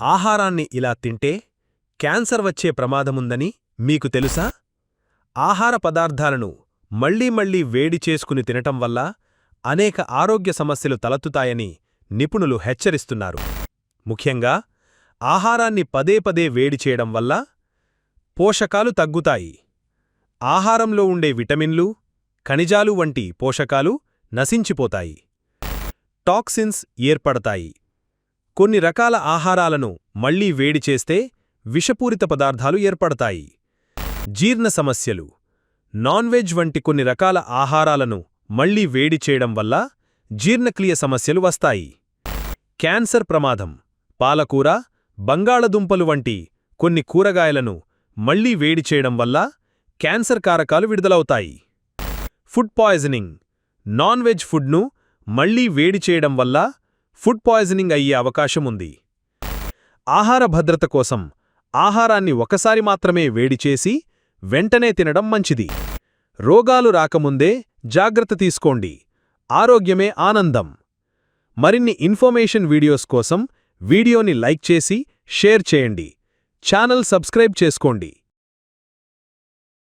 ఆహారాన్ని ఇలా తింటే క్యాన్సర్ వచ్చే ప్రమాదముందని మీకు తెలుసా? ఆహార పదార్థాలను మళ్ళీ మళ్ళీ వేడి చేసుకుని తినటం వల్ల అనేక ఆరోగ్య సమస్యలు తలెత్తుతాయని నిపుణులు హెచ్చరిస్తున్నారు. ముఖ్యంగా ఆహారాన్ని పదే పదే వేడి చేయడం వల్ల పోషకాలు తగ్గుతాయి. ఆహారంలో ఉండే విటమిన్లు ఖనిజాలు వంటి పోషకాలు నశించిపోతాయి. టాక్సిన్స్ ఏర్పడతాయి. కొన్ని రకాల ఆహారాలను మళ్ళీ వేడి చేస్తే విషపూరిత పదార్థాలు ఏర్పడతాయి. జీర్ణ సమస్యలు. నాన్ వెజ్ వంటి కొన్ని రకాల ఆహారాలను మళ్ళీ వేడి చేయడం వల్ల జీర్ణక్రియ సమస్యలు వస్తాయి. క్యాన్సర్ ప్రమాదం. పాలకూర బంగాళదుంపలు వంటి కొన్ని కూరగాయలను మళ్ళీ వేడి చేయడం వల్ల క్యాన్సర్ కారకాలు విడుదలవుతాయి. Food poisoning. నాన్ వెజ్ ఫుడ్ను మళ్ళీ వేడి చేయడం వల్ల ఫుడ్ పాయిజనింగ్ అయ్యే అవకాశముంది ఆహార భద్రత కోసం ఆహారాన్ని ఒకసారి మాత్రమే వేడి చేసి వెంటనే తినడం మంచిది. రోగాలు రాకముందే జాగ్రత్త తీసుకోండి. ఆరోగ్యమే ఆనందం. మరిన్ని ఇన్ఫర్మేషన్ వీడియోస్ కోసం వీడియోని లైక్ చేసి షేర్ చేయండి. ఛానల్ సబ్స్క్రైబ్ చేసుకోండి.